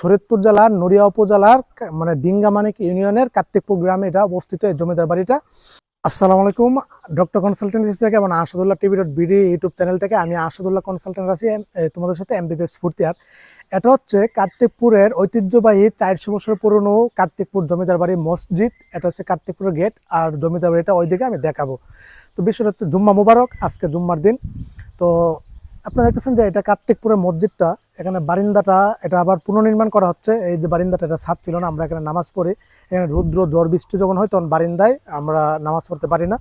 শরীয়তপুর জেলার, নড়িয়া উপজেলার মানে ডিঙ্গামানিক ইউনিয়নের কার্তিকপুর গ্রামে এটা অবস্থিত জমিদার বাড়িটা। আসসালামু আলাইকুম, ডক্টর কনসালটেন্সি থেকে এবং Asadullah TV dot BD YouTube channel থেকে আমি আসাদুল্লাহ কনসালটেন্ট আছি তোমাদের সাথে এমবিবিএস ফুর্তিয়ার এটা হচ্ছে কার্তিকপুরের ঐতিহ্যবাহী চারশো বছর পুরনো কার্তিকপুর জমিদার বাড়ি মসজিদ। এটা হচ্ছে কার্তিকপুরের গেট আর জমিদার বাড়িটা ওইদিকে আমি দেখাবো। তো বিষয়টা হচ্ছে জুম্মা মুবারক, আজকে জুম্মার দিন। তো আপনারা দেখতেছেন যে এটা কার্তিকপুরের মসজিদটা, এখানে বারিন্দাটা, এটা আবার পুনর্নির্মাণ করা হচ্ছে। এই যে বারিন্দাটা, এটা ছাদ ছিল না, আমরা এখানে নামাজ পড়ি। এখানে রুদ্র ঝড় বৃষ্টি যখন হয়, তখন বারিন্দায় আমরা নামাজ পড়তে পারি না।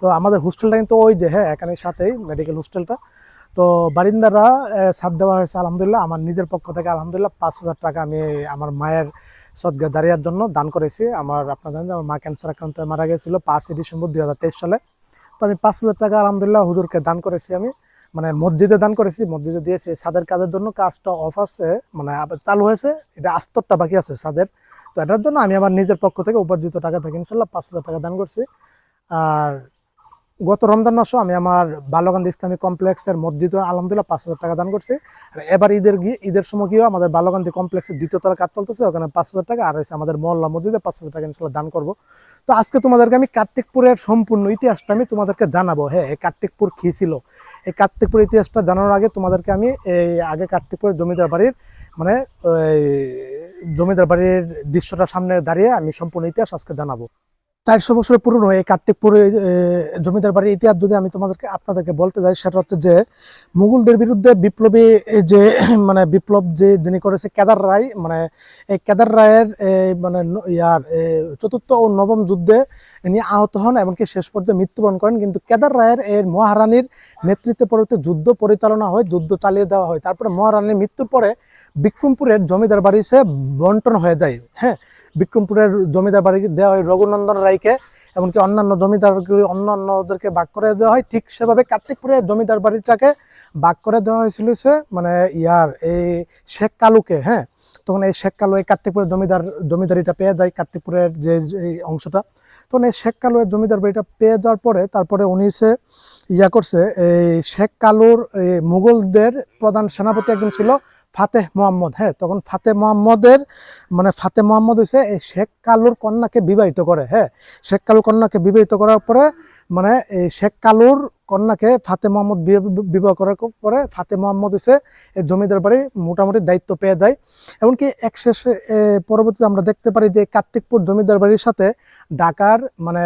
তো আমাদের হোস্টেলটা কিন্তু ওই যে হ্যাঁ এখানে সাথেই মেডিকেল হোস্টেলটা। তো বারিন্দারা ছাদ দেওয়া হয়েছে, আলহামদুলিল্লাহ। আমার নিজের পক্ষ থেকে আলহামদুলিল্লাহ পাঁচ হাজার টাকা আমি আমার মায়ের সদ্গা জারিয়ার জন্য দান করেছি। আমার, আপনার জানেন আমার মা ক্যান্সার আক্রান্ত মারা গেছিল পাঁচই ডিসেম্বর দুই হাজার তেইশ সালে। তো আমি পাঁচ হাজার টাকা আলহামদুলিল্লাহ হুজুরকে দান করেছি আমি। মানে মসজিদে দান করেছি, মসজিদে দিয়েছি। সাদের কাজের জন্য কাজটা অফ আছে মানে চালু হয়েছে। এটা আস্তরটা বাকি আছে সাদের। তো এটার জন্য আমি আমার নিজের পক্ষ থেকে উপার্জিত টাকা থেকে ইনশাল্লাহ পাঁচ হাজার টাকা দান করছি। আর গত রমজান মাসও আমি আমার বালগঞ্জ ইসলামী কমপ্লেক্সের মসজিদ আলহামদুলিল্লাহ পাঁচ হাজার টাকা দান করছি। আর এবার ঈদের গিয়ে ঈদের সময় গিয়েও আমাদের বালগঞ্জ কমপ্লেক্সের দ্বিতীয় তলা কাজ চলতেছে, ওখানে পাঁচ হাজার টাকা আর হচ্ছে আমাদের মহল্লা মসজিদে পাঁচ হাজার টাকা ইনশাল্লাহ দান করব। তো আজকে তোমাদেরকে আমি কার্তিকপুরের সম্পূর্ণ ইতিহাসটা আমি তোমাদেরকে জানাব। হ্যাঁ এই কার্তিকপুর কী ছিল? এই কার্তিকপুর ইতিহাসটা জানানোর আগে তোমাদেরকে আমি এই আগে কার্তিকপুরের জমিদার বাড়ির মানে জমিদার বাড়ির দৃশ্যটা সামনে দাঁড়িয়ে আমি সম্পূর্ণ ইতিহাস আজকে জানাব। চারশো বছরের পুরনো এই কার্তিকপুর জমিদার বাড়ির ইতিহাস যদি আমি তোমাদেরকে, আপনাদেরকে বলতে যাই, সেটা হচ্ছে যে মুঘলদের বিরুদ্ধে বিপ্লবী যে মানে বিপ্লব যে যিনি করেছে কেদার রায় মানে এই কেদার রায়ের মানে ইয়ার চতুর্থ ও নবম যুদ্ধে ইনি আহত হন এমনকি শেষ পর্যায়ে মৃত্যুবরণ করেন। কিন্তু কেদার রায়ের এর মহারানীর নেতৃত্বে পরবর্তী যুদ্ধ পরিচালনা হয়, যুদ্ধ চালিয়ে দেওয়া হয়। তারপরে মহারানীর মৃত্যুর পরে বিক্রমপুরের জমিদার বাড়ি সে বন্টন হয়ে যায়। হ্যাঁ বিক্রমপুরের জমিদার বাড়ি দেওয়া হয় রঘুনন্দন রায়কে, এমনকি অন্যান্য জমিদার অন্যান্যদেরকে ভাগ করে দেওয়া হয়। ঠিক সেভাবে কার্তিকপুরের জমিদার বাড়িটাকে ভাগ করে দেওয়া হয়েছিল সে মানে ইয়ার, এই শেখ কালুকে হ্যাঁ। তখন এই শেখ কালু এই কার্তিকপুরের জমিদার, জমিদারিটা পেয়ে যায় কার্তিকপুরের যে অংশটা। তখন এই শেখ কালু এর জমিদার বাড়িটা পেয়ে যাওয়ার পরে তারপরে উনি সে ইয়া করছে, এই শেখ কালুর মুঘলদের প্রধান সেনাপতি একজন ছিল ফাতেহ মোহাম্মদ। হ্যাঁ তখন ফাতেহ মোহাম্মদের মানে ফাতেহ মোহাম্মদ হয়েছে এই শেখ কালুর কন্যাকে বিবাহিত করে। হ্যাঁ শেখ কালুর কন্যাকে বিবাহিত করার পরে মানে এই শেখ কালুর কন্যাকে ফাতে মোহাম্মদ বিবাহ করার পরে ফাতে মোহাম্মদ এই জমিদার বাড়ি মোটামুটি দায়িত্ব পেয়ে যায়। এমনকি এক শেষে পরবর্তীতে আমরা দেখতে পারি যে কার্তিকপুর জমিদার বাড়ির সাথে ঢাকার মানে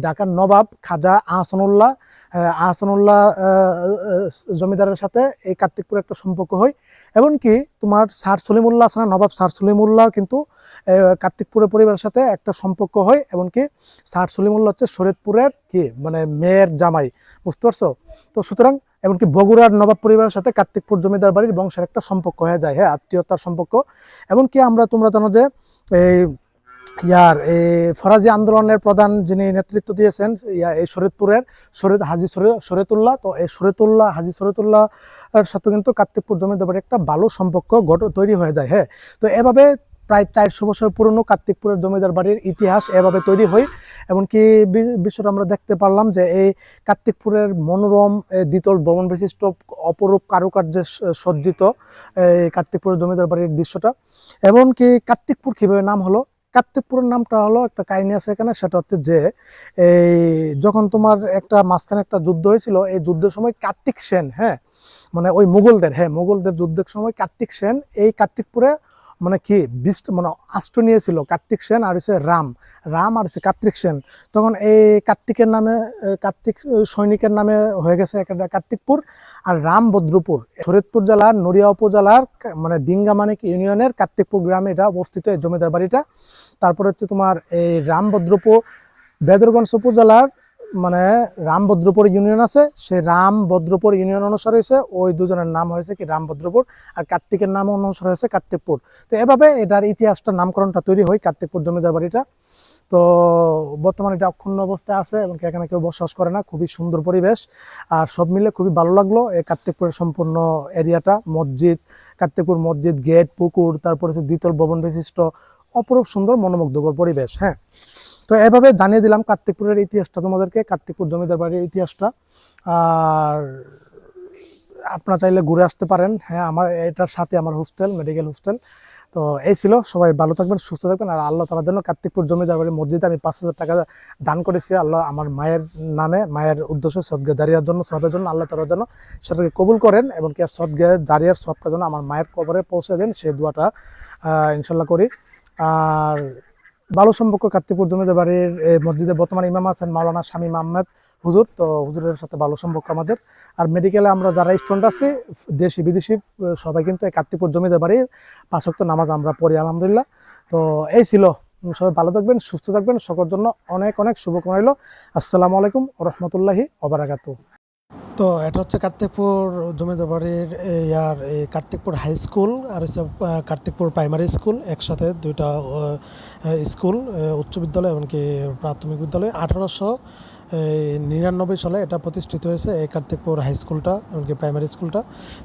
ঢাকার নবাব খাজা আহসানুল্লাহ আহ, আহসানুল্লাহ আহ, আহ, জমিদারের সাথে এই কার্তিকপুর একটা সম্পর্ক হয়। এমনকি তোমার স্যার সলিমুল্লাহ আছে না নবাব স্যার সলিমুল্লাহ কিন্তু কার্তিকপুরের পরিবারের সাথে একটা সম্পর্ক হয়। এমনকি স্যার সলিমুল্লাহ হচ্ছে শরীয়তপুরের কি মানে মেয়ের জামাই বুঝতে পারছ? তো সুতরাং এমনকি বগুড়ার নবাব পরিবারের সাথে কার্তিকপুর জমিদার বাড়ির বংশের একটা সম্পর্ক হয়ে যায় হ্যাঁ আত্মীয়তার সম্পর্ক। এমনকি আমরা তোমরা জানো যে এই ইয়ার ফরাজি আন্দোলনের প্রধান যিনি নেতৃত্ব দিয়েছেন, ইয়া, এই শরীয়তপুরের শরীয়ত হাজি শরীয়তুল্লাহ, তো এই শরীয়তুল্লাহ, হাজি শরীয়তুল্লাহ এর সাথে কিন্তু কার্তিকপুর জমিদার বাড়ির একটা ভালো সম্পর্ক তৈরি হয়ে যায় হ্যাঁ? তো এভাবে প্রায় চারশো বছর পুরনো কার্তিকপুরের জমিদার বাড়ির ইতিহাস এভাবে তৈরি হয়, এমনকি বিশ্বটা আমরা দেখতে পারলাম যে এই কার্তিকপুরের মনোরম দ্বিতল ভবন বিশিষ্ট অপরূপ কারুকার্যে সজ্জিত, এই কার্তিকপুরের জমিদার বাড়ির দৃশ্যটা। এমনকি কার্তিকপুর কীভাবে নাম হলো? কার্তিকপুরের নামটা হলো একটা কাহিনী আছে এখানে, সেটা হচ্ছে যে, এই যখন তোমার একটা মাঝখানে একটা যুদ্ধ হয়েছিল, এই যুদ্ধের সময় কার্তিক সেন হ্যাঁ মানে ওই মুঘলদের হ্যাঁ মুঘলদের যুদ্ধের সময় কার্তিক সেন এই কার্তিকপুরে মানে কি, বিষ্ট মানে আষ্ট নিয়েছিল কার্তিক সেন আর হচ্ছে রাম। রাম আর হচ্ছে কার্তিক সেন। তখন এই কার্তিকের নামে কার্তিক সৈনিকের নামে হয়ে গেছে একটা কার্তিকপুর আর রাম বদ্রপুর। ফরিদপুর জেলার নড়িয়া উপজেলার মানে ডিঙ্গামানিক ইউনিয়নের কার্তিকপুর গ্রামে এটা অবস্থিত জমিদার বাড়িটা। তারপর হচ্ছে তোমার এই রামভদ্রপুর বেদরগঞ্জ উপজেলার মানে রামভদ্রপুর ইউনিয়ন আছে, সেই রামভদ্রপুর ইউনিয়ন অনুসারে হয়েছে, ওই দুজনের নাম হয়েছে কি রামভদ্রপুর আর কার্তিকের নাম অনুসারে হয়েছে কার্তিকপুর। তো এভাবে এটার ইতিহাসটা নামকরণটা তৈরি হয় কার্তিকপুর জমিদার বাড়িটা। তো বর্তমানে এটা অক্ষুণ্ণ অবস্থায় আছে এবং এখানে কেউ বসবাস করে না, খুবই সুন্দর পরিবেশ। আর সব মিলে খুবই ভালো লাগল এই কার্তিকপুরের সম্পূর্ণ এরিয়াটা, মসজিদ, কার্তিকপুর মসজিদ, গেট, পুকুর, তারপরে হচ্ছে দ্বিতল ভবন বিশিষ্ট, অপরূপ সুন্দর মনোমুগ্ধকর পরিবেশ হ্যাঁ। তো এভাবে জানিয়ে দিলাম কার্তিকপুরের ইতিহাসটা, তোমাদেরকে কার্তিকপুর জমিদার বাড়ির ইতিহাসটা। আর আপনারা চাইলে ঘুরে আসতে পারেন। হ্যাঁ আমার, এটার সাথে আমার হোস্টেল মেডিকেল হোস্টেল তো এই ছিল। সবাই ভালো থাকবেন, সুস্থ থাকবেন। আর আল্লাহ তালার জন্য কার্তিকপুর জমিদার বাড়ির মসজিদে আমি পাঁচ হাজার টাকা দান করেছি। আল্লাহ আমার মায়ের নামে, মায়ের উদ্দেশ্য সদগে জারিয়ার জন্য, সবের জন্য, আল্লাহ তালার জন্য সেটাকে কবুল করেন এবং কি সদগে জারিয়ার সবটার জন্য আমার মায়ের কবরে পৌঁছে দেন সেই দোয়াটা ইনশাল্লাহ করি। আর ভালো সম্পর্ক কার্তিকপুর জমিদার বাড়ির মসজিদে বর্তমানে ইমাম আছেন মাওলানা শামীম আহমেদ। হুজুর, তো হুজুরের সাথে ভালো সম্পর্ক আমাদের। আর মেডিকেলে আমরা যারা স্টুডেন্ট আছি, দেশি, বিদেশি সবাই কিন্তু এই কার্তিকপুর জমিদার বাড়ি পাঁচক্ত নামাজ আমরা পড়ি, আলহামদুলিল্লাহ। তো এই ছিল। সবাই ভালো থাকবেন, সুস্থ থাকবেন। সকলের জন্য অনেক অনেক শুভকামনা রইল। আসসালামু আলাইকুম রহমতুল্লাহি ওবরাকাতু তো এটা হচ্ছে কার্তিকপুর জমিদার বাড়ির, এই আর এই কার্তিকপুর হাই স্কুল আর হচ্ছে কার্তিকপুর প্রাইমারি স্কুল একসাথে দুইটা স্কুল উচ্চ বিদ্যালয় এমনকি প্রাথমিক বিদ্যালয়। আঠারোশো নিরানব্বই সালে এটা প্রতিষ্ঠিত হয়েছে এই কার্তিকপুর হাই স্কুলটা এমনকি প্রাইমারি স্কুলটা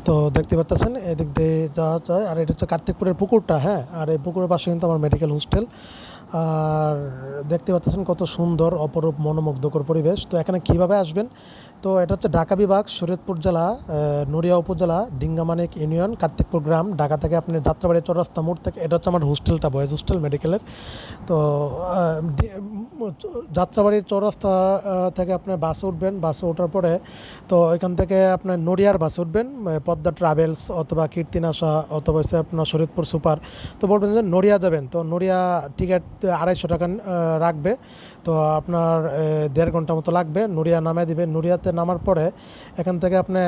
তো দেখতে পাচ্ছেন এদিক দিয়ে যাওয়া যায়, আর এটা হচ্ছে কার্তিকপুরের পুকুরটা হ্যাঁ? আর এই পুকুরের পাশে কিন্তু আমার মেডিকেল হোস্টেল আর দেখতে পাচ্ছেন কত সুন্দর, অপরূপ, মনোমুগ্ধকর পরিবেশ। তো এখানে কীভাবে আসবেন? তো এটা হচ্ছে ঢাকা বিভাগ, শরীয়তপুর জেলা নড়িয়া উপজেলা, ডিঙ্গামানিক ইউনিয়ন, কার্তিকপুর গ্রাম, ঢাকা থেকে আপনি যাত্রাবাড়ি চৌরাস্তা মোড় থেকে, এটা হচ্ছে আমার হোস্টেলটা, বয়েজ হোস্টেল মেডিকেলের। তো যাত্রাবাড়ির চৌরাস্তা থেকে আপনি বাসে উঠবেন, বাসে ওঠার পরে, তো এখান থেকে আপনার নড়িয়ার বাসে উঠবেন পদ্মা ট্রাভেলস অথবা কীর্তিনাশা অথবা হচ্ছে আপনার শরীয়তপুর সুপার। তো বলবেন যে নড়িয়া যাবেন, তো নড়িয়া টিকিট আড়াইশো টাকা রাখবে, তো আপনার দেড় ঘণ্টা মতো লাগবে, নড়িয়া নামে দিবে, নড়িয়াতে নামার পরে এখান থেকে আপনি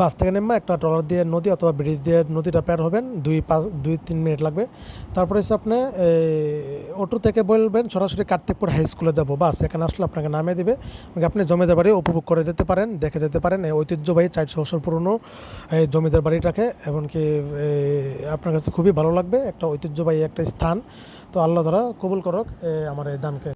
বাস থেকে নেমে একটা ট্রলার দিয়ে নদী অথবা ব্রিজ দিয়ে নদীটা পার হবেন, দুই পাঁচ, দুই তিন মিনিট লাগবে। তারপরে হচ্ছে আপনি অটো থেকে বলবেন সরাসরি কার্তিকপুর হাই স্কুলে যাব। বাস এখানে আসলে আপনাকে নামিয়ে দিবে। আপনি জমিদার বাড়ি উপভোগ করে যেতে পারেন, দেখে যেতে পারেন। এই ঐতিহ্যবাহী চারশো বছর পুরনো, এই জমিদার বাড়িটাকে, এমনকি আপনার কাছে খুবই ভালো লাগবে। একটা ঐতিহ্যবাহী একটা স্থান। তো আল্লাহ তারা কবুল করক আমার এই দানকে।